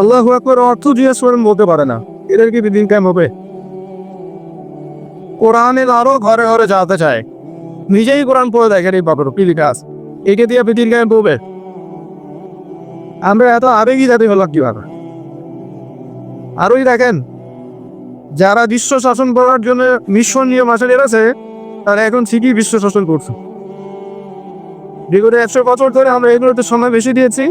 আল্লাহ আকবর অর্থ জিজ্ঞেস করেন বলতে পারে না। এদের কি দিন কেমন হবে? কোরআনের আরও ঘরে ঘরে যাতে চায়। নিজেই কোরআন পড়ে দেখেন এই বাবার কি লেখা একে দিয়ে আপনি দিন কেমন বলবে আমরা এত আবেগই জাতি হলো কীভাবে? আরোই দেখেন, যারা বিশ্ব শাসন করার জন্য মিশন নিয়ম মাসে নেমেছে, তারা এখন ঠিকই বিশ্ব শাসন করছে। বিগত একশো বছর ধরে আমরা এগুলোতে সময় বেশি দিয়েছি।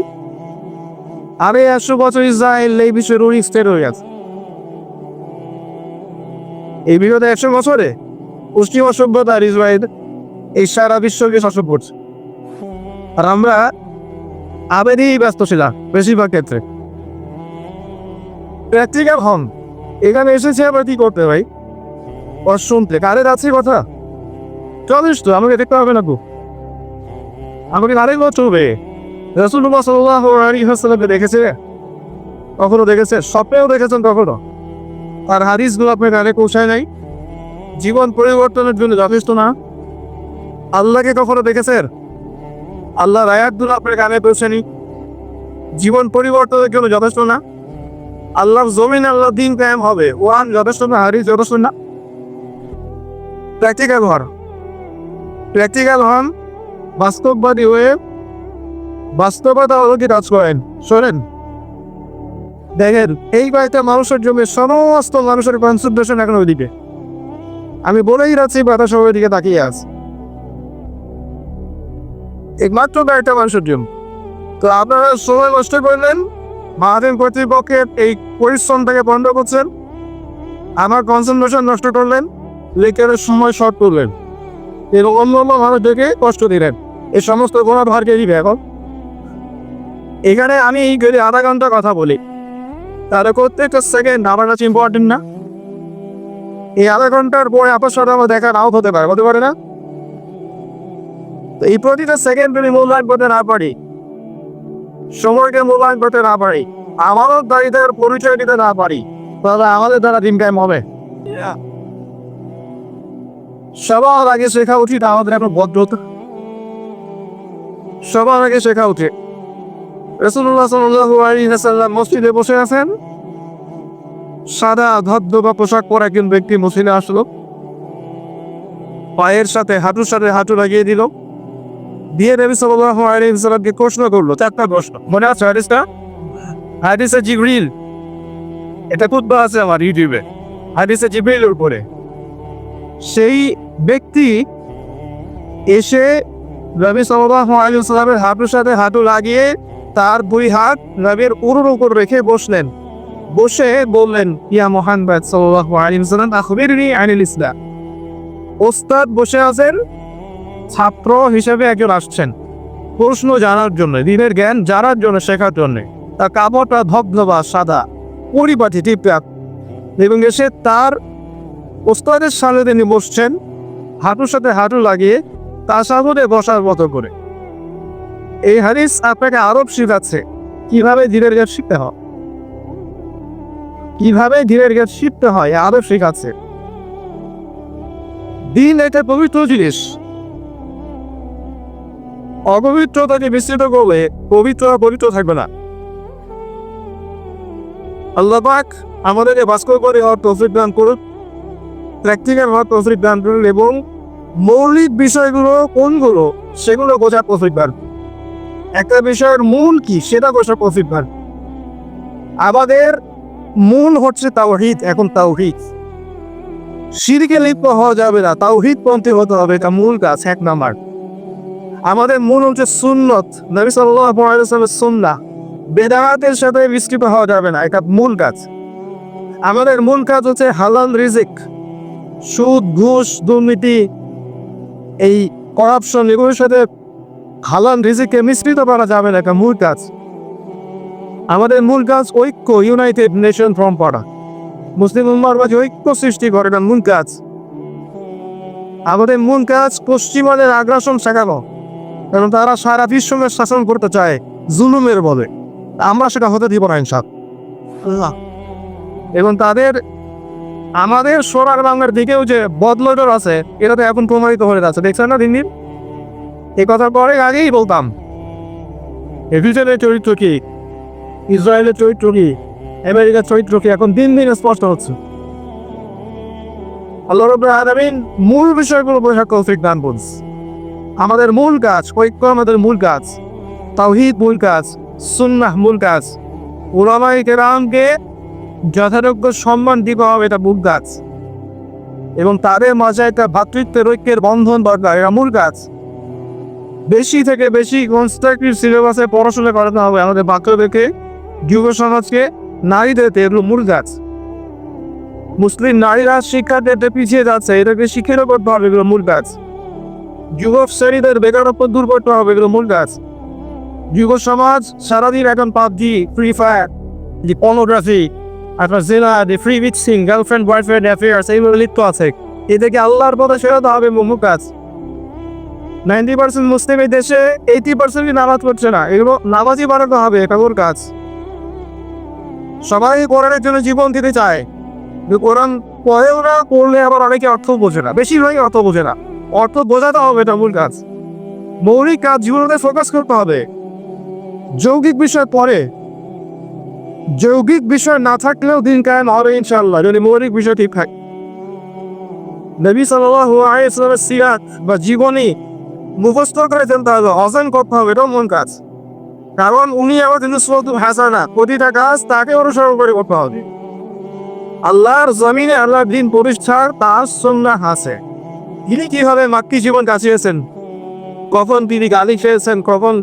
আর একশো বছর ইসরায়েল, এই বিশ্বের রুলিং স্টেট হয়ে গেছে। এই বিগত একশো বছরে পশ্চিমা সভ্যতা আর ইসরায়েল এই সারা বিশ্বকে শাসন করছে। আর আমরা আবেদেই ব্যস্ত ছিলাম বেশিরভাগ ক্ষেত্রে। প্র্যাকটিক্যাল হন, এখানে এসেছে আবার কি করতে ভাই? ও শুনতে কারের আছে কথা? চলিস তো, আমাকে দেখতে হবে না গো। আমাকে বছর হবে রসুল্লাহ সাল্লাহ আলী হাসলামকে দেখেছে? কখনো দেখেছে? স্বপ্নেও দেখেছেন কখনো? আর হাদিসগুলো আপনার কানে পৌঁছায় নাই? জীবন পরিবর্তনের জন্য যথেষ্ট না? আল্লাহকে কখনো দেখেছেন? আল্লাহ রায়াতগুলো আপনার কানে পৌঁছায়নি? জীবন পরিবর্তনের জন্য যথেষ্ট না? আল্লাহর জমিন আল্লাহ দিন কায়েম হবে। ওয়ান, যথেষ্ট না? হারিস যথেষ্ট না? প্র্যাকটিক্যাল হন। প্র্যাকটিক্যাল হন বাস্তববাদী হয়ে বাস্তবতা অলৌকি কাজ করেন শোনেন। দেখেন, এই বাড়িতে মানুষের জমি সমস্ত মানুষের কনসেন্ট্রেশন এখন ওইদিকে। আমি বলেই যাচ্ছি বাতাস সবার দিকে তাকিয়ে আছে। একমাত্র বাড়িটা মানুষের জমি। তো আপনারা সময় নষ্ট করলেন। মাহাদিন কর্তৃপক্ষের এই পরিশ্রমটাকে বন্ধ করছেন। আমার কনসেন্ট্রেশন নষ্ট করলেন। লেখারের সময় শর্ট করলেন। এবং অন্য অন্য মানুষদেরকে কষ্ট দিলেন। এই সমস্ত গোড়া ভারকে দিবে এখন। এখানে আমি গেলে আধা ঘণ্টা কথা বলি। তাহলে প্রত্যেকটা সেকেন্ড আমার কাছে ইম্পর্টেন্ট না। এই আধা ঘণ্টার পরে আপনার সাথে আমার দেখা নাও হতে পারে হতে পারে না? তো এই প্রতিটা সেকেন্ড যদি মূল্যায়ন করতে না পারি, সময়কে মূল্যায়ন করতে না পারি আমাদের দায়িত্বের পরিচয় দিতে না পারি, তাহলে আমাদের দ্বারা দিন কায়েম হবে। সবার আগে শেখা উচিত আমাদের একটা ভদ্রতা। সবার আগে শেখা উচিত। রসুল্লাহ সাল্লাম মসজিদে বসে আছেন। সাদা ধবধবা পোশাক একজন ব্যক্তি মসজিদে আসলো। পায়ের সাথে, হাঁটুর সাথে হাঁটু লাগিয়ে দিল। দিয়ে নবী প্রশ্ন করল, চারটা প্রশ্ন। মনে আছে হাদিসটা? হাদিসে জিবরিল। এটা খুতবা আছে আমার ইউটিউবে হাদিসে জিবরিলের উপরে। সেই ব্যক্তি এসে নবী সাল্লাল্লাহু আলাইহি ওয়াসাল্লামের হাঁটুর সাথে হাঁটু লাগিয়ে তার দুই হাত নবীর উরুর উপর রেখে বসলেন। বসে বললেন, ইয়া মোহাম্মদ সাল্লাল্লাহু আলাইহি ওয়াসাল্লাম, আখবিরনি আনিল ইসলাম। ওস্তাদ বসে আছেন, ছাত্র হিসেবে একজন আসছেন। প্রশ্ন জানার জন্য, দিনের জ্ঞান জানার জন্য শেখার জন্য। তার কাপড়টা ধবধবা, সাদা, পরিপাটি টিপটাপ এবং এসে তার ওস্তাদের সামনে তিনি বসছেন, হাঁটুর সাথে হাঁটু লাগিয়ে তার সামনে বসার মতো করে। এই হাদিস আপনাকে আরব শিখাচ্ছে। কীভাবে ধীরের জ্ঞান শিখতে হয়? কীভাবে ধীরের জ্ঞান শিখতে হয় আরব শিখাচ্ছে। দিন একটা পবিত্র জিনিস। অপবিত্রতাকে মিশ্রিত করলে পবিত্র পবিত্র থাকবে না। আল্লাহ পাক আমাদেরকে বাস্কর করে হওয়ার তৌফিক দান করুন, প্র্যাকটিক্যাল হওয়ার তৌফিক দান করুন এবং মৌলিক বিষয়গুলো কোনগুলো, সেগুলো বোঝার তৌফিক দান একটা বিষয়ের মূল কি? সেটা বোঝার তৌফিক দান আমাদের মূল হচ্ছে তাওহিদ, এখন তাওহিদ। সিরিকে লিপ্ত হওয়া যাবে না তাওহিদ পন্থী হতে হবে, এটা মূল কাজ, এক নাম্বার। আমাদের মূল হচ্ছে সুন্নত, নবী ওয়াসাল্লামের সুন্নাহ। বেদাতের সাথে মিশ্রিত হওয়া যাবে না, এটা মূল কাজ। আমাদের মূল কাজ হচ্ছে হালাল রিজিক, সুদ, ঘুষ, দুর্নীতি, এই করাপশন এগুলোর সাথে হালাল রিজিকে মিশ্রিত করা যাবে না মূল কাজ। আমাদের মূল কাজ ঐক্য ইউনাইটেড নেশন ফ্রম পড়া মুসলিম উম্মার মাঝে ঐক্য সৃষ্টি করে না মূল কাজ। আমাদের মূল কাজ পশ্চিমাদের আগ্রাসন শেখানো, কারণ তারা সারা বিশ্বকে শাসন করতে চায় জুলুমের বলে। আমরা সেটা হতে দিব না ইনসাদ এবং তাদের, আমাদের সোনার বাংলার দিকেও যে বদলটর আছে এটা তো এখন প্রমাণিত হয়ে যাচ্ছে। দেখছেন না দিন দিন? এই কথার পরে আগেই বলতাম এভিজনের চরিত্র কি? ইসরায়েলের চরিত্র কি? আমেরিকার চরিত্র কি? এখন দিন দিন স্পষ্ট হচ্ছে। আল্লাহ রব্বুল আলামিন মূল বিষয়গুলো বোঝা কৌফিক দান বলছে আমাদের মূল কাজ, ঐক্য আমাদের মূল কাজ, তাওহিদ মূল কাজ, সুন্নাহ মূল কাজ। ওলামাই কেরামকে যথাযোগ্য সম্মান দিতে হবে, এটা মূল কাজ। এবং তাদের মাঝে একটা ভাতৃত্বের ঐক্যের বন্ধন দরকার, এটা মূল কাজ। বেশি থেকে বেশি কনস্ট্রাকটিভ সিলেবাসে পড়াশোনা করাতে হবে আমাদের বাচ্চাদেরকে যুব সমাজকে নারীদেরকে এগুলো মূল গাছ। মুসলিম নারীরা শিক্ষা দিতে পিছিয়ে যাচ্ছে এটাকে শিক্ষিত করতে হবে এগুলো মূল গাছ। যুবক শ্রেণীদের বেকারত্ব দূর করতে হবে এগুলো মূল গাছ। যুব সমাজ সারাদিন এখন পাবজি ফ্রি ফায়ার যে পর্নোগ্রাফি আপনার জেলা যে free mixing girlfriend boyfriend affairs এইগুলো লিপ্ত আছে। এদেরকে আল্লাহর পথে সেরাতে হবে মূল কাজ। নাইনটি পার্সেন্ট মুসলিম এই দেশে এইটি পার্সেন্ট নামাজ পড়ছে না? এগুলো নামাজই বানাতে হবে কাকুর কাজ। সবাই কোরআনের জন্য জীবন দিতে চায়। কোরআন পড়েও না, পড়লে আবার অনেকে অর্থ বোঝে না। বেশিরভাগই অর্থ বোঝে না। অর্থ বোঝাতে হবে এটা মূল কাজ। মৌলিক কাজ জীবনে ফোকাস করতে হবে। যৌগিক বিষয় পরে যৌগিক বিষয় না থাকলেও দিন কায়েম হবে ইনশাল্লাহ যদি মৌলিক বিষয় ঠিক থাকে। নবী সাল্লাহ সিরাত বা জীবনী মুখস্থ করে ফেলতে হবে, অজন করতে হবে, এটাও মন কাজ। কারণ উনি আবার কিন্তু সৌদুল হাসানা প্রতিটা কাজ তাকে অনুসরণ করে করতে হবে। আল্লাহর জমিনে আল্লাহর দিন প্রতিষ্ঠার তার সন্না হাসে তিনি কীভাবে মাক্কি জীবন কাটিয়েছেন? কখন তিনি গালি খেয়েছেন? কখন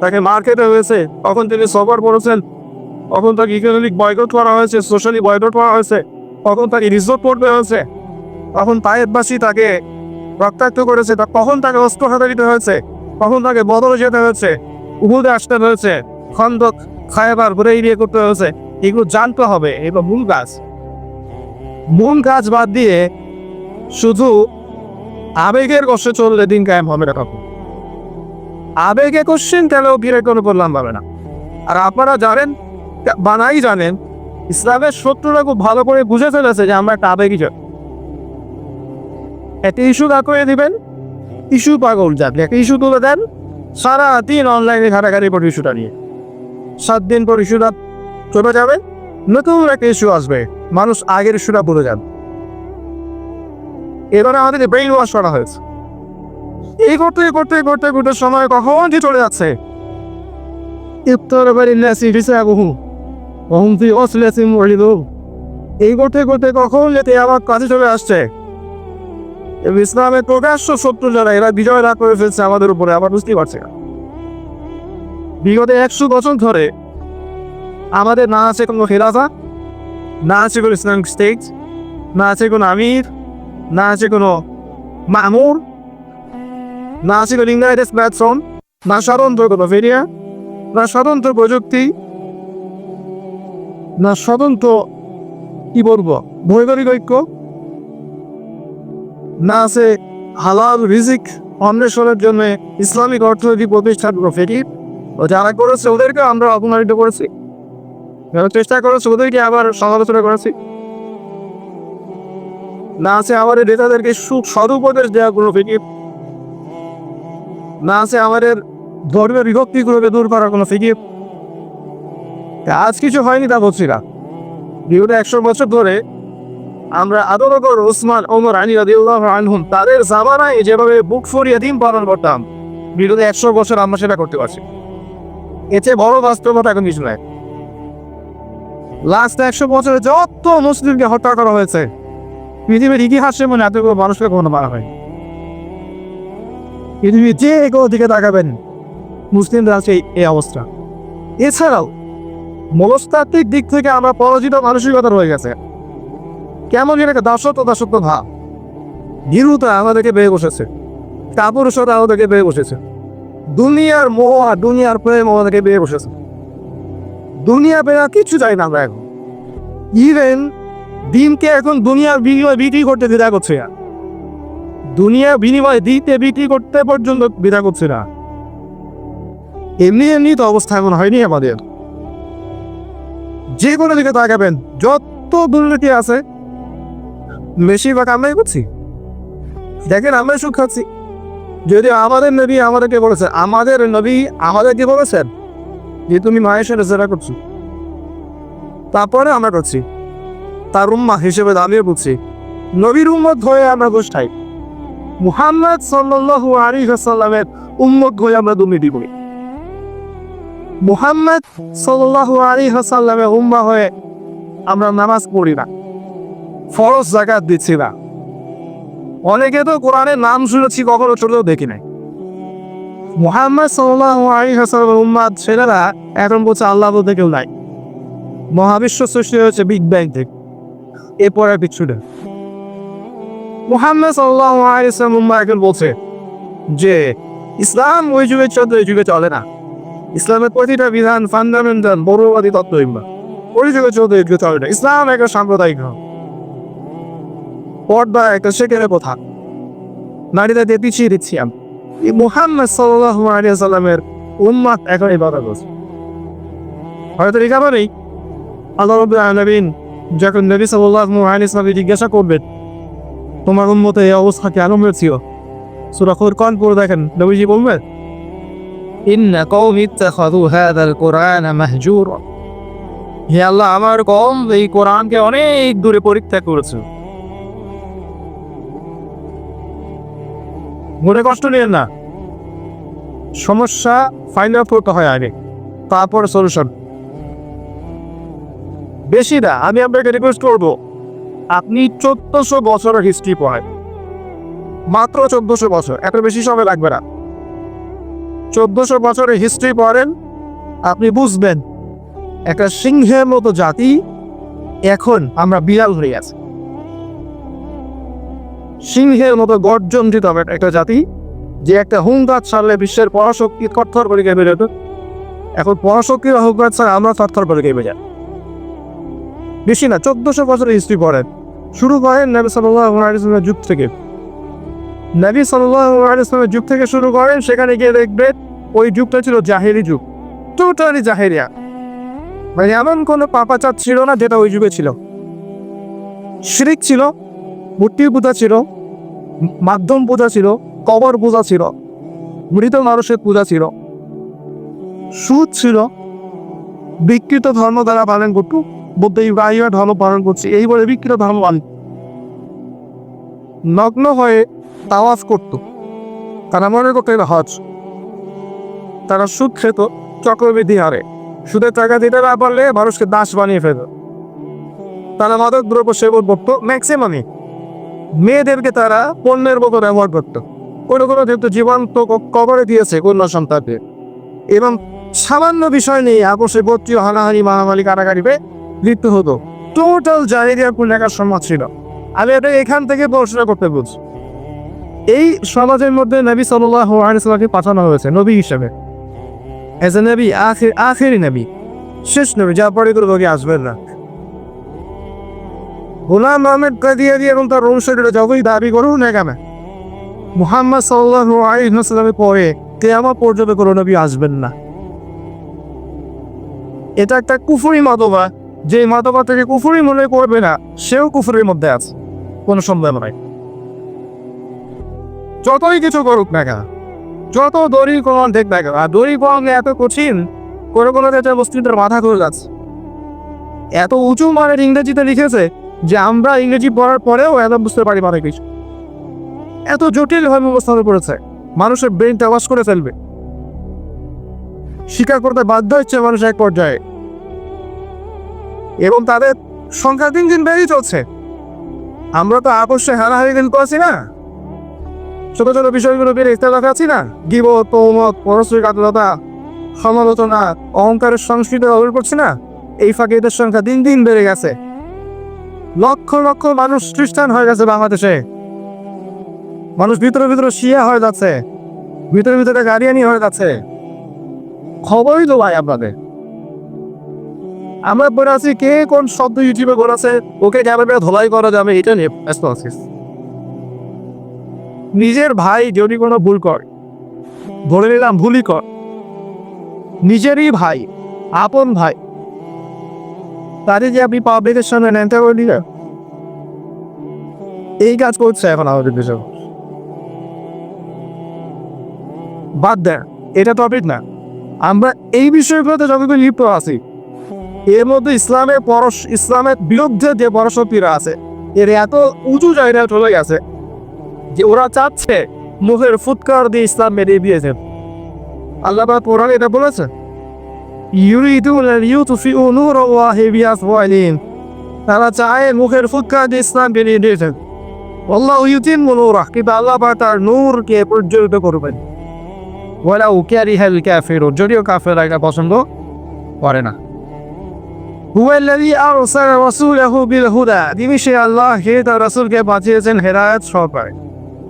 তাকে মার খেতে হয়েছে? কখন তিনি সফর করেছেন? কখন তাকে ইকোনমিক বয়কট করা হয়েছে? সোশ্যালি বয়কট করা হয়েছে? কখন তাকে রিজোর্ট করতে হয়েছে? কখন তায়েববাসী তাকে রক্তাক্ত করেছে, তা কখন তাকে অস্ত্র দিতে হয়েছে? কখন তাকে বদলে যেতে হয়েছে? উহুদে আসতে হয়েছে। খন্দক খায়বার ঘুরে এড়িয়ে করতে হয়েছে। এগুলো জানতে হবে, এগুলো মূল কাজ। মূল কাজ বাদ দিয়ে শুধু আবেগের কষ্টে চললে দিন কায়েম হবে না তখন আবেগে কোশ্চেন তাহলে বিরে কোনো বললাম পাবে না। আর আপনারা জানেন বানাই জানেন, ইসলামের শত্রুরা খুব ভালো করে বুঝে ফেলেছে যে আমরা একটা আবেগই একটা ইস্যু দা করে দিবেন? ইস্যু পাগল যাবে একটা ইস্যু তুলে দেন। সারা দিন অনলাইনে ঘাটাঘাটি পর ইস্যুটা নিয়ে। সাত দিন পর ইস্যুটা চলে যাবে, নতুন একটা ইস্যু আসবে, মানুষ আগের ইস্যুটা ভুলে যাবে। এবারে আমাদের ব্রেইন ওয়াশ করা হয়েছে। এই করতে করতে করতে করতে সময় কখন যে চলে যাচ্ছে। এই করতে করতে কখন যেতে আমার কাছে চলে আসছে। ইসলামের প্রকাশ্য শত্রু যারা এরা বিজয় লাভ করে ফেলছে আমাদের উপরে, আবার বুঝতেই পারছে না। বিগত একশো বছর ধরে আমাদের না আছে কোনো খেলাফা, না আছে কোনো ইসলামিক স্টেট না আছে কোনো আমির, না আছে কোনো মামুর, না আছে কোনো ইংরেজ প্ল্যাটফর্ম, না স্বতন্ত্র কোনো ফেরিয়া না স্বতন্ত্র প্রযুক্তি, না স্বতন্ত্র, কি বলব ভৌগোলিক ঐক্য না আছে হালাল রিজিক অন্বেষণের জন্য ইসলামিক অর্থনৈতিক প্রতিষ্ঠান ফেটি ও যারা করেছে ওদেরকে আমরা অপমানিত করেছি। চেষ্টা করেছে ওদেরকে আবার সমালোচনা করেছি। না আছে আমাদের নেতাদেরকে সুখ সদুপদেশ দেওয়া কোনো ফিকির না আছে আমাদের ধর্মীয় বিভক্তিগুলোকে দূর করার কোনো ফিকির আজ কিছু হয়নি তা বলছি না। বিগত একশো বছর ধরে আমরা আদরগর ওসমান ওমর আলী রাদিউল্লাহ আনহুম তাদের জামানায় যেভাবে বুক ফরিয়ে দিন পালন করতাম বিগত একশো বছর আমরা সেটা করতে পারছি। এতে বড় বাস্তবতা এখন কিছু নাই। লাস্ট একশো বছরে যত মুসলিমকে হত্যা করা হয়েছে, পৃথিবীর ইতিহাসে মানে এতগুলো মানুষকে কখনো মারা হয় পৃথিবীর যে কোনো দিকে তাকাবেন মুসলিমদের আছে এই অবস্থা। এছাড়াও, মনস্তাত্ত্বিক দিক থেকে আমরা পরাজিত মানসিকতা রয়ে গেছে। কেমন যেন একটা দাসত্ব দাসত্ব ভাব। ভীরুতা আমাদেরকে বেয়ে বসেছে। কাপুরুষতা আমাদেরকে বেয়ে বসেছে। দুনিয়ার মোহ আর দুনিয়ার প্রেম আমাদেরকে বেয়ে বসেছে। দুনিয়া বেড়া কিছু চাই না আমরা এখন। ইভেন দিনকে এখন দুনিয়ার বিনিময় বিক্রি করতে দ্বিধা করছে না দুনিয়া বিনিময় দিতে বিক্রি করতে পর্যন্ত দ্বিধা করছে না। এমনি এমনি তো অবস্থা এখন হয়নি আমাদের। যে কোনো দিকে তাকাবেন, যত দুর্নীতি আছে বেশিরভাগ আমরাই করছি দেখেন আমরা সুখ খাচ্ছি। যদি আমাদের নবী আমাদেরকে বলেছে আমাদের নবী আমাদেরকে বলেছেন যে, তুমি মায়ের সাথে করছ। তারপরে আমরা করছি। তার উম্মা হিসেবে দাঁড়িয়ে বুঝছি নবীর উম্মত হয়ে আমরা গোষ্ঠাই মুহাম্মদ সাল্লাল্লাহু আলাইহি ওয়াসাল্লামের উম্মত হয়ে আমরা দুর্নীতি করি। মুহাম্মদ সাল্লাল্লাহু আলাইহি ওয়াসাল্লামের উম্মা হয়ে আমরা নামাজ পড়ি না। ফরজ জাকাত দিচ্ছি না। অনেকে তো কোরআনের নাম শুনেছি, কখনো চলেও দেখি নাই। মুহাম্মদ আলাইহি ওয়াসাল্লামের উম্মাদ ছেলেরা এখন বলছে, আল্লাহ বলতে কেউ নাই। মহাবিশ্ব সৃষ্টি হয়েছে বিগ ব্যাং থেকে। এরপর আর কিছু মুহাম্মদ ওয়াসাল্লাম উম্মাহ এখন বলছে যে, ইসলাম ওই যুগে চলতে যুগে চলে না। ইসলামের প্রতিটা বিধান ফান্ডামেন্টাল বড়বাদী তত্ত্ব ওই যুগে চলতে যুগে চলে না। ইসলাম একটা সাম্প্রদায়িক ধর্ম। পর্দা একটা সেকেন্ডের কথা। নারীদের পিছিয়ে দিচ্ছি আমি। এই মুহাম্মদ ওয়াসাল্লামের উম্মাত এখন এই কথা বলছে হয়তো এই কারণেই আল্লাহ রাব্বুল আলামিন যখন নবী সাল্লাহ ওয়াসাল্লামকে জিজ্ঞাসা করবেন, তোমার উম্মতে এই অবস্থা কেন হয়েছিল? সূরা ফুরকান পড়ে দেখেন, নবীজি বলবেন, ইন্না কওমি ইত্তাখাযু হাযাল কুরআনা মাহজুরা। হে আল্লাহ, আমার কম এই কোরআনকে অনেক দূরে পরীক্ষা করেছে। মনে কষ্ট নিয়েন না। সমস্যা ফাইন্ড আউট করতে হয় আগে, তারপর সলিউশন বেশি না, আমি আপনাকে রিকোয়েস্ট করব, আপনি চোদ্দশো বছরের হিস্ট্রি পড়েন। মাত্র চোদ্দশো বছর, এত বেশি সময় লাগবে না। চোদ্দশো বছরের হিস্ট্রি পড়েন, আপনি বুঝবেন, একটা সিংহের মতো জাতি এখন আমরা বিড়াল হয়ে আছি। সিংহের মতো গর্জন হবে একটা জাতি, যে একটা হুঙ্কার ছাড়লে বিশ্বের পরাশক্তি থরথর করে কেঁপে যেত। এখন পরাশক্তির হুঙ্কার ছাড়া আমরা থরথর করে কেঁপে যাই। বেশি না, চোদ্দশো বছরের হিস্ট্রি পড়েন। শুরু করেন নবী সাল্লামের যুগ থেকে। নবী সাল্লামের যুগ থেকে শুরু করেন, সেখানে গিয়ে দেখবেন ওই যুগটা ছিল জাহেরি যুগ। টোটালি জাহেরিয়া। মানে এমন কোনো পাপাচার ছিল না যেটা ওই যুগে ছিল। শিরিক ছিল মূর্তি পূজা ছিল, মাধ্যম পূজা ছিল, কবর পূজা ছিল, মৃত মানুষের পূজা ছিল। সুদ ছিল, বিকৃত ধর্ম দ্বারা পালন করতো বলতে ইব্রাহিমের ধর্ম পালন করছে, এই বলে বিকৃত ধর্ম পালন নগ্ন হয়ে তাওয়াফ করত। তারা মনে করতো এটা হজ। তারা সুদ খেত, চক্রবৃদ্ধি হারে। সুদের টাকা দিতে না পারলে মানুষকে দাস বানিয়ে ফেলত। তারা মাদক দ্রব্য সেবন করতো, ম্যাক্সিমামই। মেয়েদেরকে তারা পণ্যের মতো ব্যবহার করতো। কোনো কোনো যেহেতু জীবন্ত কবরে দিয়েছে কন্যা সন্তানকে। এবং সামান্য বিষয় নিয়ে আপোষে গোত্রীয় হানাহানি মারামারি কারাগারিতে লিপ্ত হতো। টোটাল জাহেরিয়া কুলেখার সমাজ ছিল। আমি এটা এখান থেকে পড়াশোনা করতে বলছি। এই সমাজের মধ্যে নবী সাল্লাহ আলিয়াকে পাঠানো হয়েছে নবী হিসাবে। এজ এ নবী, আখের, আখেরি নবী। শেষ নবী, যা পরে কোনো লোকে আসবেন না। গোলাম আহমেদ কাদিয়ারি এবং তার অনুসারীরা যতই দাবি করুন না কেন, মুহাম্মদ সাল্লাহ আলিহাস্লামের পরে কেয়ামা পর্যন্ত কোনো নবী আসবেন না। এটা একটা কুফুরি মতবা যে মতবা থেকে কুফুরি মনে করবে না, সেও কুফুরির মধ্যে আছে, কোনো সন্দেহ নাই। যতই কিছু করুক না কেন, যত দড়ি কমান দেখ না কেন, আর দড়ি কমান এত কঠিন, কোনো কোনো ক্ষেত্রে মাথা ঘুরে যাচ্ছে। এত উঁচু মানের ইংরেজিতে লিখেছে যে আমরা ইংরেজি পড়ার পরেও এত বুঝতে পারি মানে কিছু। এত জটিলভাবে উপস্থাপন করেছে মানুষের ব্রেনটা ওয়াশ করে ফেলবে। স্বীকার করতে বাধ্য হচ্ছে মানুষ এক পর্যায়ে। এবং তাদের সংখ্যা দিন দিন বেড়েই চলছে। আমরা তো আপসে হারাহারি দিন করছি না। ছোট ছোট বিষয়গুলো বেড়ে ইস্তেলাফ আছি না। গিব তৌমত, পরশ্রী কাতরতা, সমালোচনা, অহংকারের সংস্কৃতি ব্যবহার করছি না। এই ফাঁকে এদের সংখ্যা দিন দিন বেড়ে গেছে। লক্ষ লক্ষ মানুষ খ্রিস্টান হয়ে গেছে বাংলাদেশে। মানুষ ভিতরে ভিতরে শিয়া হয়ে যাচ্ছে। ভিতরে ভিতরে গাড়িয়ানি হয়ে যাচ্ছে। খবরই তো ভাই আপনাদের। আমরা পড়ে আছি কে কোন শব্দ ইউটিউবে বলেছে, ওকে ক্যামেরা ধোলাই করা যাবে এটা নিয়ে ব্যস্ত আছিস নিজের ভাই যদি কোনো ভুল কর, ধরে নিলাম ভুলই কর, নিজেরই ভাই, আপন ভাই তাদের যে আপনি সামনে ন্যাংটা করে দিলেন, এই কাজ করছে এখন আমাদের দেশে। বাদ দেন, এটা টপিক না। আমরা এই বিষয়গুলোতে যতটুকু লিপ্ত আছি, এর মধ্যে ইসলামের পরশ ইসলামের বিরুদ্ধে যে পরশক্তিরা আছে, এর এত উঁচু জায়গায় চলে গেছে যে ওরা চাচ্ছে মুখের ফুৎকার দিয়ে ইসলাম মেরিয়ে দিয়েছেন আল্লাহ কোরআন এটা বলেছে ইউরিদুন ইউতফিউ নূর আল্লাহি বিআফওয়াহিহিম তারা চায় মুখের ফুৎকার দিয়ে ইসলাম বেরিয়ে দিয়েছেন আল্লাহ ইউতিম্মু নূরাহ কিন্তু আল্লাহ পাক তার নূরকে প্রজ্বলিত করবেন। ওয়ালাউ কারিহাল কাফিরুন, যদিও কাফেররা এটা পছন্দ করে না। হুয়াল্লাযী আরসালা রাসূলাহু বিল হুদা তিনি সে আল্লাহ হে তার রাসূলকে পাঠিয়েছেন হেদায়েত সহকারে।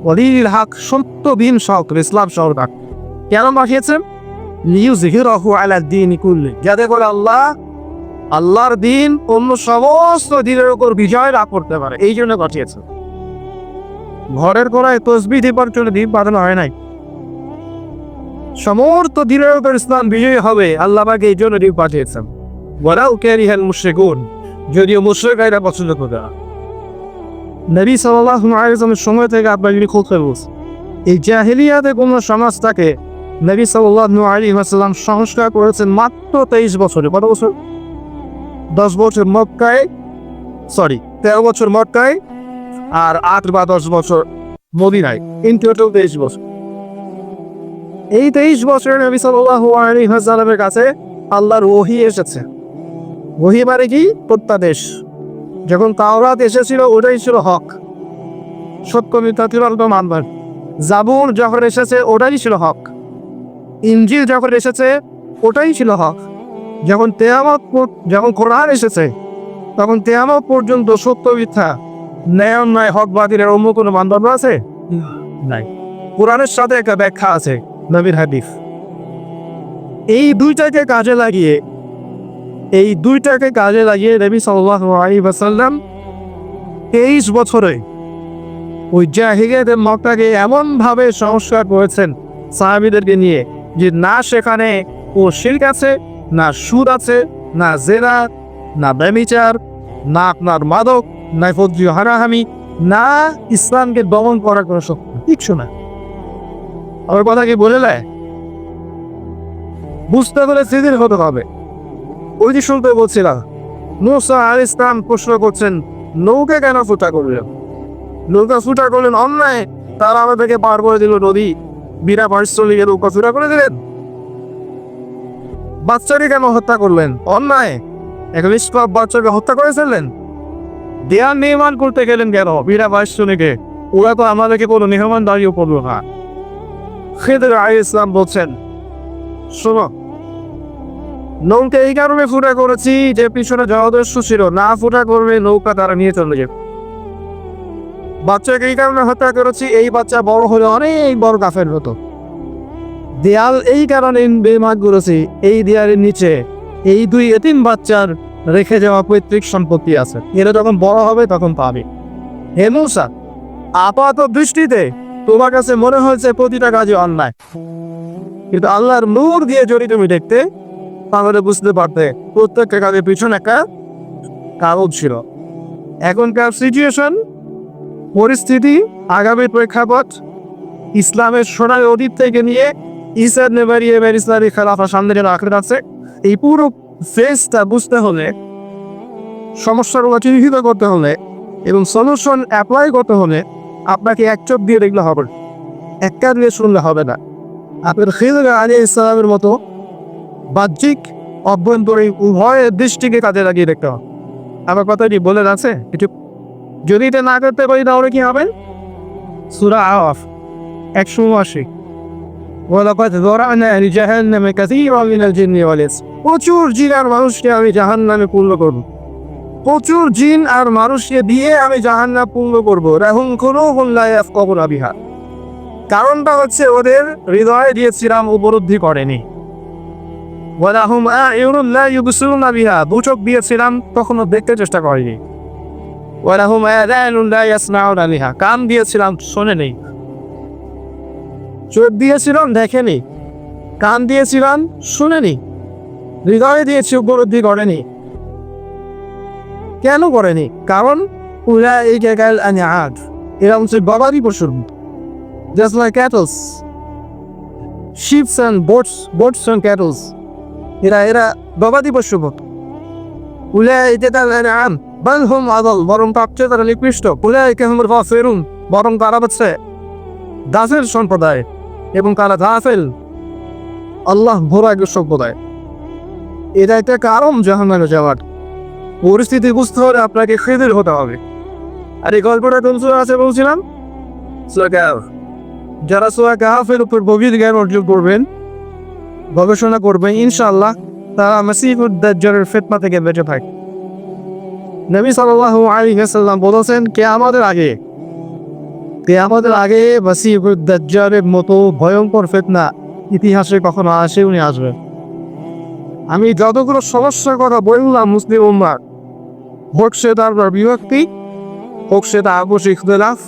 ওয়ালিল হক, সত্য দিন সহকারে, ইসলাম সহকারে। কেন পাঠিয়েছেন? যাতে করে আল্লাহ, আল্লাহর দিন অন্য সমস্ত দিনের উপর বিজয় লাভ করতে পারে। এই জন্য পাঠিয়েছেন ঘরের কোনায় তসবি দিবার জন্য দ্বীপ বাঁধানো হয় নাই। সমস্ত দিনের উপর ইসলাম বিজয়ী হবে, আল্লাহ এই জন্য দ্বীপ পাঠিয়েছেন। ওরাও ক্যারিহাল মুশ্রিকুন, যদিও মুশ্রিকাইরা পছন্দ করে নবী ওয়াসাল্লামের সময় থেকে আপনার যদি খুব এই জাহিলিয়াতে কোন সমাজ থাকে নবী সাল্লাল্লাহু আলাইহি ওয়াসাল্লাম সংস্কার করেছেন মাত্র তেইশ বছরে। কত বছর? দশ বছর মক্কায় সরি তেরো বছর মক্কায় আর আট বা দশ বছর মদিনায়। ইন টোটাল তেইশ বছর। এই তেইশ বছরে নবী আলাইহি ওয়াসাল্লামের কাছে আল্লাহর ওহি এসেছে। ওহি মানে কি? প্রত্যাদেশ। যখন তাওরাত এসেছিল, ওটাই ছিল হক। সত্য মিথ্যা মানবার জাবুর যখন এসেছে, ওটাই ছিল হক। ইঞ্জিল যখন এসেছে, ওটাই ছিল হক। যখন তেয়ামত যখন কোরআন এসেছে, তখন তেয়ামত পর্যন্ত সত্য মিথ্যা, ন্যায় অন্যায়, হক বাতিলের অন্য কোনো মানদণ্ড আছে? কোরআনের সাথে একটা ব্যাখ্যা আছে, নবীর হাদিফ এই দুইটাকে কাজে লাগিয়ে, এই দুইটাকে কাজে লাগিয়ে নবী সাল্লাল্লাহু আলাইহি ওয়াসাল্লাম তেইশ বছরে ওই জাহিলিয়াতের মক্কাকে এমনভাবে সংস্কার করেছেন সাহাবিদেরকে নিয়ে। যে না সেখানে ও শিরক আছে, না সুদ আছে, না জেনা, না ব্যমিচার না আপনার মাদক, না ফজ্জি হারাহামি, না ইসলামকে দমন করার কোনো শক্তি, কিচ্ছু না। আমার কথা কি বলে বুঝতে হলে সেদিন হতে হবে। ওই যে শুনতে বলছিলাম, মুসা আল ইসলাম প্রশ্ন করছেন, নৌকা কেন ফুটা করলেন? নৌকা ফুটা করলেন অন্যায়, তারা আমাদেরকে পার করে দিল নদী। বিনা করে দিলেন কেন হত্যা করলেন? অন্যায়। এখন বাচ্চাকে হত্যা দেয়াল নির্মাণ করতে গেলেন কেন? বিনা পারিশ্রমিকে? ওরা তো আমাদেরকে কোনো মেহমান দাঁড়িয়ে পড়ল না। খেদের আই ইসলাম বলছেন, শোনো, নৌকা এই কারণে ফুটা করেছি যে পিছনে জলদস্যু ছিল। না ফুটা করবে নৌকা তারা নিয়ে চলে যাবে বাচ্চাকে এই কারণে হত্যা করেছি, এই বাচ্চা বড় হলে অনেক বড় কাফের হতো দেয়াল এই কারণে বেমাগ করেছি, এই দেয়ালের নিচে এই দুই এতিম বাচ্চার রেখে যাওয়া পৈতৃক সম্পত্তি আছে। এরা যখন বড় হবে তখন পাবে। হে মূসা, আপাত দৃষ্টিতে তোমার কাছে মনে হয়েছে প্রতিটা কাজে অন্যায়। কিন্তু আল্লাহর নূর দিয়ে যদি তুমি দেখতে, তাহলে বুঝতে পারতে প্রত্যেকটা কাজের পিছনে একটা কারণ ছিল। এখনকার সিচুয়েশন পরিস্থিতি আগামী প্রেক্ষাপট ইসলামের সোনার অতীত থেকে নিয়ে ইসাদ নেবারি এবার খেলাফা সামনে যেন আঁকড়ে আছে এই পুরো ফেসটা বুঝতে হলে সমস্যাগুলো চিহ্নিত করতে হলে এবং সলিউশন অ্যাপ্লাই করতে হলে আপনাকে এক চোখ দিয়ে দেখলে হবে। এক কান দিয়ে শুনলে হবে না আপনার খিদরা আলী ইসলামের মতো বাহ্যিক, অভ্যন্তরীণ, উভয়ের দৃষ্টিকে কাজে লাগিয়ে দেখতে হবে আমার কথাটি বলে আছে কিছু যদি এটা না করতে পারি তাহলে কি হবে সুরা আওয়াফ একশো আশি ولقد ذرأنا لجهنم كثيرا من الجن والإنس প্রচুর জিন আর মানুষকে আমি জাহান্নামে পূর্ণ করব প্রচুর জিন আর মানুষকে দিয়ে আমি জাহান্নাম পূর্ণ করব রাহুম কোনো হুল্লায়াফ কবর বিহার কারণটা হচ্ছে ওদের হৃদয়ে দিয়েছিলাম উপলব্ধি করেনি ওয়ালাহুম আ'য়ুনুন লা ইউবসিরুনা বিহা দু চোখ দিয়েছিলাম তখনও দেখতে চেষ্টা করেনি ওয়ালাহুম আযানুন লা ইয়াসমাউনা বিহা কান দিয়েছিলাম শোনেনি চোখ দিয়েছিলাম দেখেনি কান দিয়েছিলাম শুনেনি হৃদয়ে দিয়েছি, উপলব্ধি করেনি কেন করেনি কারণ উরা এই জায়গায় আনে আট এরা হচ্ছে গবাদি পশুর just like cattles sheeps and goats goats and cattles এরা এরা গবাদি পশু উলাইকা কাল আনআম বাল হুম আদাল, বরং তার চেয়ে তারা নিকৃষ্ট। উলাইকা হুমুল গাফিরুন বরং তারা হচ্ছে দাসের সম্প্রদায় এবং তারা গাফেল। আল্লাহ ভোরাগ সম্প্রদায়। এটা একটা কারণ জাহান্নামে যাওয়ার। পরিস্থিতি বুঝতে হলে আপনাকে খেদের হতে হবে। আর এই গল্পটা কোন সুরা আছে বলছিলাম? যারা সোয়া কাহাফের উপর গভীর জ্ঞান অর্জন করবেন, গবেষণা করবেন, ইনশাআল্লাহ তারা মাসিহুদ দাজ্জালের ফিতনা থেকে বেঁচে থাকে নবী সাল্লাল্লাহু আলাইহি ওয়াসাল্লাম বলেছেন কে আমাদের আগে কে আমাদের আগে মাসিহুদ দাজ্জালের মতো ভয়ঙ্কর ফিতনা ইতিহাসে কখনো আসে উনি আসবেন আমি যতগুলো সমস্যার কথা বললাম মুসলিম উম্মার, হোক সে তার বিভক্তি, হোক সেটা আবশ্যিক ইখতলাফ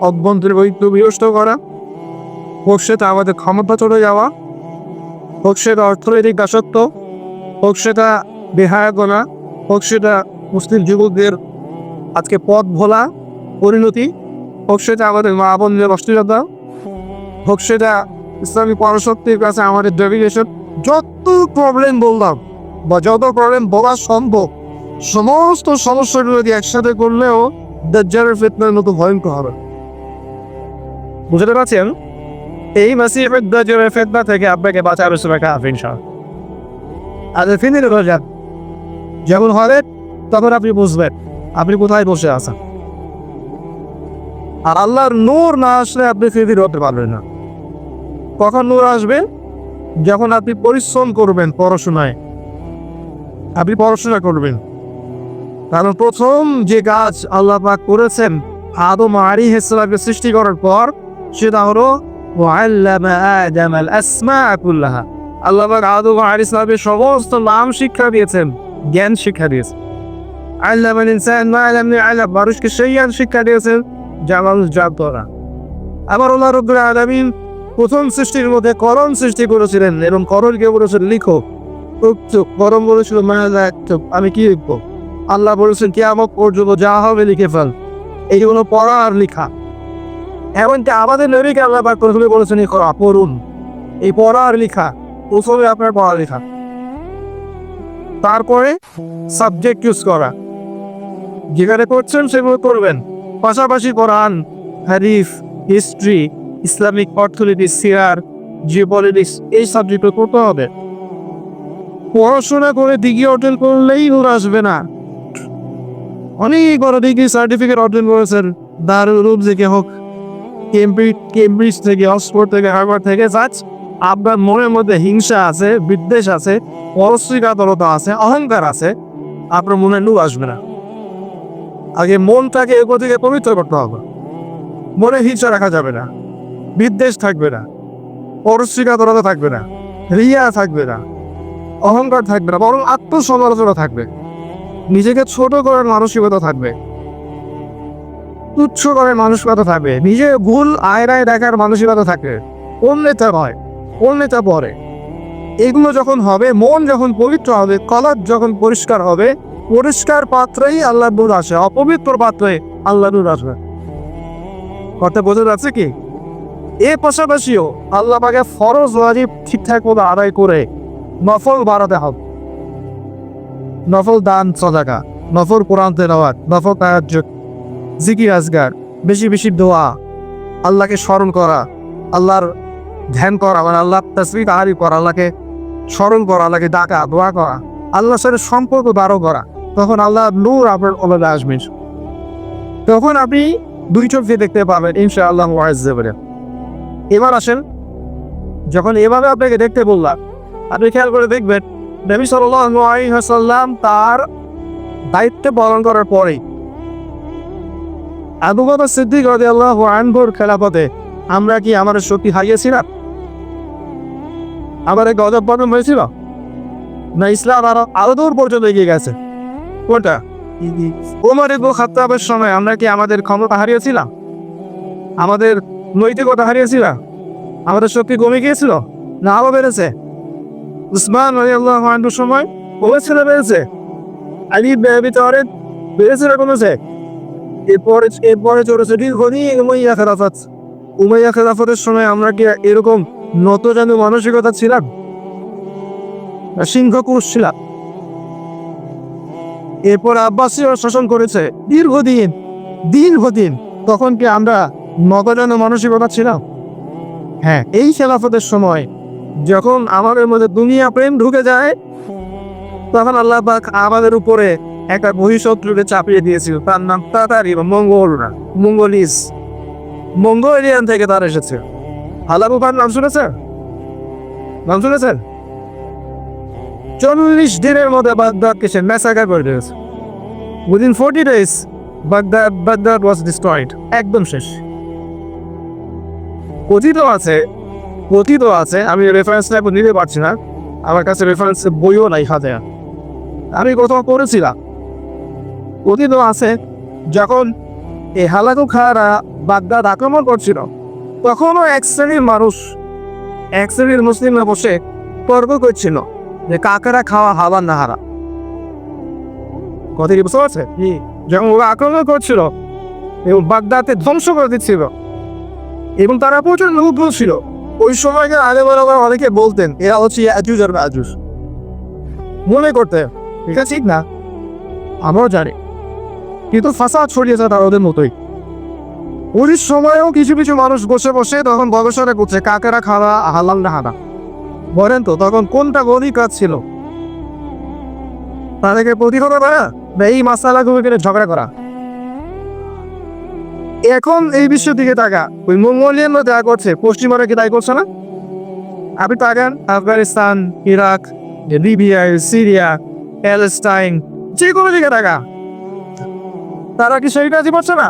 অভ্যন্তরীণ ঐক্য বিনষ্ট করা, হোক সেটা আমাদের ক্ষমতা চলে যাওয়া, হোক সেটা অর্থনৈতিক দাসত্ব, হোক সেটা বেহায়াগনা হোক সেটা মুসলিম যুবকদের আজকে পথ ভোলা পরিণতি। হোক সেটা আমাদের মা বোনদের অস্থিরতা, হোক সেটা ইসলামী পরাশক্তির কাছে আমাদের ডেভিগেশন, যত প্রবলেম বললাম বা যত প্রবলেম বলা সম্ভব, সমস্ত সমস্যাগুলো যদি একসাথে করলেও দাজ্জালের ফিতনার মতো ভয়ঙ্কর হবে। বুঝতে পারছেন? এই মাসিফের দাজ্জালের ফিতনা থেকে আপনাকে বাঁচাবে ইনশাআল্লাহ। আর যখন হবে তখন আপনি বুঝবেন, আপনি কোথায় বসে আছেন। আর আল্লাহর নূর না আসলে আপনি ফিরে হতে পারবেন না। কখন নূর আসবে? যখন আপনি পরিশ্রম করবেন পড়াশোনায়। আপনি পড়াশোনা করবেন। কারণ প্রথম যে কাজ আল্লাহ পাক করেছেন, আদম আলী ইসলামকে সৃষ্টি করার পর, সেটা হলো আল্লাহ আদম আলী সমস্ত নাম শিক্ষা দিয়েছেন, জ্ঞান শিক্ষা দিয়েছেন। আল্লাহ ইনসান মা লাম ইয়ালাম মানুষকে সেই জ্ঞান শিক্ষা দিয়েছেন যা মানুষ জানত না। আবার আল্লাহ রব্বুল আলামিন প্রথম সৃষ্টির মধ্যে করণ সৃষ্টি করেছিলেন এবং করণকে বলেছেন, লিখো। করণ বলেছিল মায়া আমি কি লিখব? আল্লাহ বলেছেন কি আমার পর্যন্ত যা হবে লিখে ফেল। এই হলো পড়া আর লেখা। এমনকি আমাদের নবীকে আল্লাহ পাক প্রথমে বলেছেন এই করা পড়ুন। এই পড়া আর লেখা, প্রথমে আপনার পড়া লেখা। তারপরে সাবজেক্ট ইউজ করা। যেখানে করছেন সেগুলো করবেন পাশাপাশি কোরআন হারিফ হিস্ট্রি, ইসলামিক অর্থনীতি, সিয়ার, জিওপলিটিক্স এই সাবজেক্টগুলো করতে হবে। পড়াশোনা করে ডিগ্রি অর্জন করলেই নূর আসবে না। অনেক বড় ডিগ্রি সার্টিফিকেট অর্জন করেছেন দারুল থেকে হোক। কেমব্রিজ কেমব্রিজ থেকে, অক্সফোর্ড থেকে, হার্ভার্ড থেকে সাচ আপনার মনের মধ্যে হিংসা আছে, বিদ্বেষ আছে পরশ্রীকাতরতা আছে, অহংকার আছে, আপনার মনে নূর আসবে না। আগে মনটাকে এগো থেকে পবিত্র করতে হবে। মনে হিংসা রাখা যাবে না। বিদ্বেষ থাকবে না। পরশ্রীকাতরতা থাকবে না। রিয়া থাকবে না। অহংকার থাকবে না। বরং আত্মসমালোচনা থাকবে। নিজেকে ছোট করার মানসিকতা থাকবে। তুচ্ছ করার মানসিকতা থাকবে। নিজে ভুল আয়রায় দেখার মানসিকতা থাকবে। কোন নেতা নয়। কোন নেতা পরে। এগুলো যখন হবে, মন যখন পবিত্র হবে কলার যখন পরিষ্কার হবে পরিষ্কার পাত্রেই আল্লাহ নূর আসে, অপবিত্র পাত্রে আল্লাহ নূর আসবে কথা বোঝা যাচ্ছে কি? এ পাশাপাশিও আল্লাহ পাকে ফরজ ওয়াজিব ঠিকঠাক মতো আদায় করে নফল বাড়াতে হবে। নফল দান, সদাকা, নফল কোরআন তেলাওয়াত, নফল তাহাজ্জুদ, জিকির, আজগার, বেশি বেশি দোয়া, আল্লাহকে স্মরণ করা, আল্লাহর ধ্যান করা মানে আল্লাহ তসবি তাহারি করা, আল্লাহকে স্মরণ করা, আল্লাহকে ডাকা, দোয়া করা, আল্লাহর সাথে সম্পর্ক গাঢ় করা তখন আল্লাহ নূর আপনার ওলাদে আসবেন। তখন আপনি দুই চোখ দিয়ে দেখতে পাবেন ইনশা আল্লাহ এবার আসেন, যখন এভাবে আপনাকে দেখতে বললাম, আপনি খেয়াল করে দেখবেন, নবী সাল্লাম তার দায়িত্ব পালন করার পরেই আবু বকর সিদ্দিক রাদিয়াল্লাহু আনহুর খেলাফতে আমরা কি আমাদের শক্তি হারিয়েছিলাম আমার গজব পতন হয়েছিল? না, ইসলাম আরও আরও দূর পর্যন্ত এগিয়ে গেছে। কোনটা ওমর ইবু খাত্তাবের সময় আমরা কি আমাদের ক্ষমতা হারিয়েছিলাম? আমাদের নৈতিকতা হারিয়েছিলাম? আমাদের শক্তি কমে গিয়েছিল? না, আরও বেড়েছে। উসমান রাদিয়াল্লাহু আনহুর সময় কমেছিল বেড়েছে। আলী বেবিতরে বেড়েছে না কমেছে? এরপরে এরপরে চলেছে দীর্ঘদিন উমাইয়া খেলাফত। উমাইয়া খেলাফতের সময় আমরা কি এরকম নতজানু মানসিকতা ছিলাম? সিংহ পুরুষ ছিলাম। এরপর আব্বাসীয় শাসন করেছে। দীর্ঘদিন দীর্ঘদিন তখন কি আমরা নগরানো মানসিকতা ছিলাম? হ্যাঁ এই খেলাফতের সময় যখন আমাদের মধ্যে দুনিয়া প্রেম ঢুকে যায়, তখন আল্লাহ পাক আমাদের উপরে একটা বহিঃশত্রুকে চাপিয়ে দিয়েছিল। তার নাম তাতারি বা মঙ্গলরা মঙ্গলিস। মঙ্গোলিয়ান থেকে তার এসেছে। হালাবুফার নাম শুনেছেন? নাম শুনেছেন? চল্লিশ দিনের মধ্যে বাগদাদকে সে ম্যাসাকার করে দিয়েছে। Within forty days Baghdad Baghdad was destroyed একদম শেষ। কথিত আছে কথিত আছে, আমি রেফারেন্সটা এখন নিতে পারছি না। আমার কাছে রেফারেন্স বইও নাই হাতে। আমি কোথাও পড়েছিলাম। কথিত আছে, যখন এই হালাকু খারা বাগদাদ আক্রমণ করছিল, তখনও এক শ্রেণির মানুষ, এক শ্রেণির মুসলিমরা বসে তর্ক করছিল। যে কাকেরা খাওয়া হালাল না হারা কথা কি বুঝতে পারছে যখন ওরা আক্রমণ করছিল এবং বাগদাদকে ধ্বংস করে দিচ্ছিল এবং তারা প্রচণ্ড উগ্র ছিল ওই সময়কার আগে বড় অনেকে বলতেন এরা হচ্ছে আজুজ আর আজুজ মনে করতে এটা ঠিক না। আমরাও জানি। কিন্তু ফাসাদ ছড়িয়েছে তারা ওদের মতোই। ওই সময়েও কিছু কিছু মানুষ বসে বসে তখন গবেষণা করছে কাকেরা খাওয়া হালাল না হারা বলেন তো, তখন কোনটা গদি কাজ ছিল? তাদেরকে প্রতিহত করা না? এই মাসালাগুলোকে ঝগড়া করা? এখন এই বিশ্বের দিকে তাকা, ওই মঙ্গোলিয়ানরা যা করছে পশ্চিমারা কি তাই করছে না? আপনি তাকান, Afghanistan, Iraq, Libya, Syria, Palestine যে কোনো দিকে তাকা। তারা কি সেই কাজই করছে না?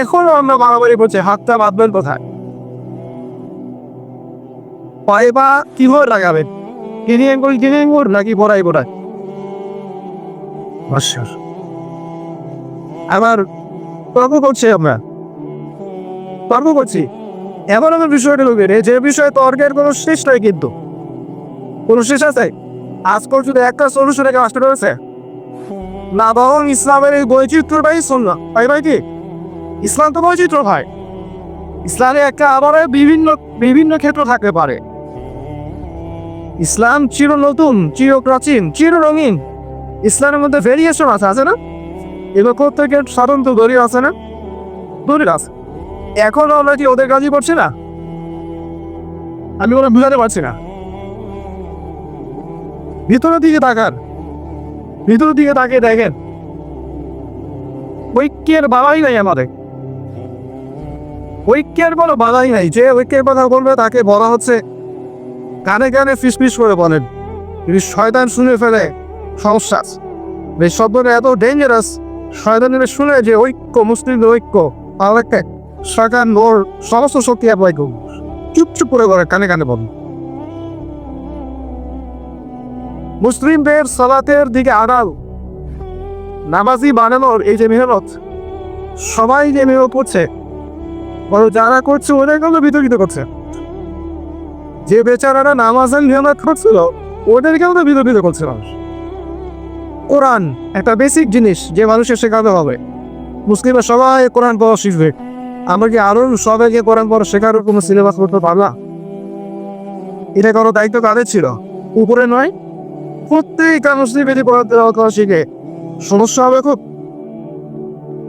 এখনও আমরা বাড়াবাড়ি করছে হাতটা বাঁধবেন কোথায়? পায়ে বা কীভাবে লাগাবেন কিনে করে কিনে মোর নাকি বড়াই বড়াই আবার তর্ক করছি আমরা। তর্ক করছি এমন এমন বিষয়টা লোকের যে বিষয়ে তর্কের কোনো শেষ নাই কিন্তু। কোনো শেষ আছে? আজ পর্যন্ত একটা সলিউশন আসতে রয়েছে না বরং ইসলামের এই বৈচিত্র্যটাই শূন্য তাই ভাই কি? ইসলাম তো বৈচিত্র্য ভাই ইসলামে একটা আবার বিভিন্ন বিভিন্ন ক্ষেত্র থাকতে পারে। ইসলাম চির নতুন, চির প্রাচীন, চির রঙিন। ইসলামের মধ্যে ভেরিয়েশন আছে আছে না? এবার প্রত্যেকের স্বতন্ত্র দলিল আছে না? দলিল আছে। এখন আমরা কি ওদের কাজই করছি না? আমি ওরা বুঝাতে পারছি না। ভিতরের দিকে তাকান। ভিতরের দিকে তাকিয়ে দেখেন। ঐক্যের বাবাই নাই আমাদের। ঐক্যের কোনো বাধাই নাই। যে ঐক্যের কথা বলবে তাকে বলা হচ্ছে কানে কানে ফিসফিস করে বলেন, যদি শয়তান শুনে ফেলে, সমস্যা। এই শব্দটা এত ডেঞ্জারাস শয়তানের শুনে যে ঐক্য মুসলিমদের ঐক্য তাহলে সরকার ওর সমস্ত শক্তি অ্যাপ্লাই করব চুপ চুপ করে করে কানে কানে বলুন। মুসলিমদের সালাতের দিকে আড়াল, নামাজি বানানোর এই যে মেহনত, সবাই যে মেহনত করছে বড় যারা করছে, ওদের ওদেরকেও বিতর্কিত করছে। যে বেচারারা নামাজের মেহনত করছিল ওদেরকেও তো বিতর্কিত করছে মানুষ কোরআন একটা বেসিক জিনিস যে মানুষের শেখাতে হবে। মুসলিমরা সবাই কোরআন পড়া শিখবে। আমরা কি আরও সবাইকে কোরআন পড়া শেখার কোনো সিলেবাস করতে পারলাম এটা কোনো দায়িত্ব কাদের ছিল? উপরে নয় প্রত্যেকটা মুসলিম তেলাওয়াত করা শিখে, সমস্যা হবে খুব।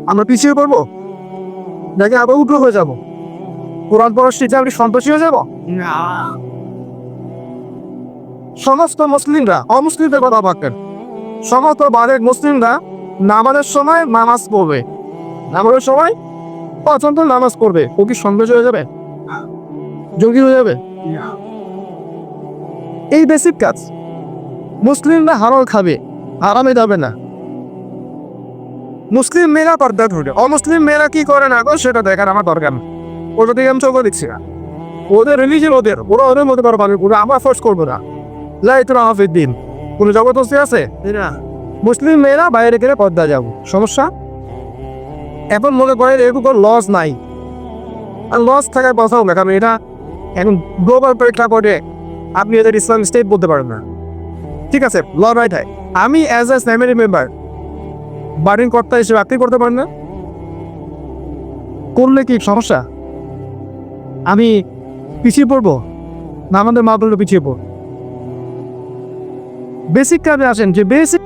আমরা পিছিয়ে পড়ব? নাকি আবার উঠো হয়ে যাব? কোরআন পড়ার শিখে আপনি সন্তোষী হয়ে যাব? যাব সমস্ত মুসলিমরা অমুসলিমদের কথা ভাবতেন। সমস্ত বারের মুসলিমরা নামাজের সময় নামাজ পড়বে। নামাজের সময় পছন্দ নামাজ পড়বে। ও কি সন্দেশ হয়ে যাবে? যোগী হয়ে যাবে? এই বেসিক কাজ। মুসলিমরা হারাল খাবে আরামে যাবে না। মুসলিম মেয়েরা পর্দা ধরে অমুসলিম মেয়েরা কি করে না গো সেটা দেখার আমার দরকার না। ওটা দিকে আমি চোখ দিচ্ছি না। ওদের রিলিজন ওদের, ওরা ওদের মধ্যে পারো পারবে আমরা ফোর্স করব না। লাইতুল হাফিদ দিন কোনো জবরদস্তি আছে? না। মুসলিম মেয়েরা বাইরে গেলে পর্দা যাব। সমস্যা? এখন মনে করেন এরকম কোনো লস নাই। আর লস থাকার কথাও না কারণ এটা এখন গ্লোবাল প্রেক্ষাপটে আপনি এদের ইসলাম স্টেট বলতে পারেন না। ঠিক আছে ল রাইট হয়। আমি অ্যাজ এ ফ্যামিলি মেম্বার বার্ডিং কর্তা হিসেবে আপনি করতে পারেন না? করলে কি সমস্যা? আমি পিছিয়ে পড়ব? না আমাদের মা বললে পিছিয়ে পড়ব। বেসিক কাজে আসেন যে বেসিক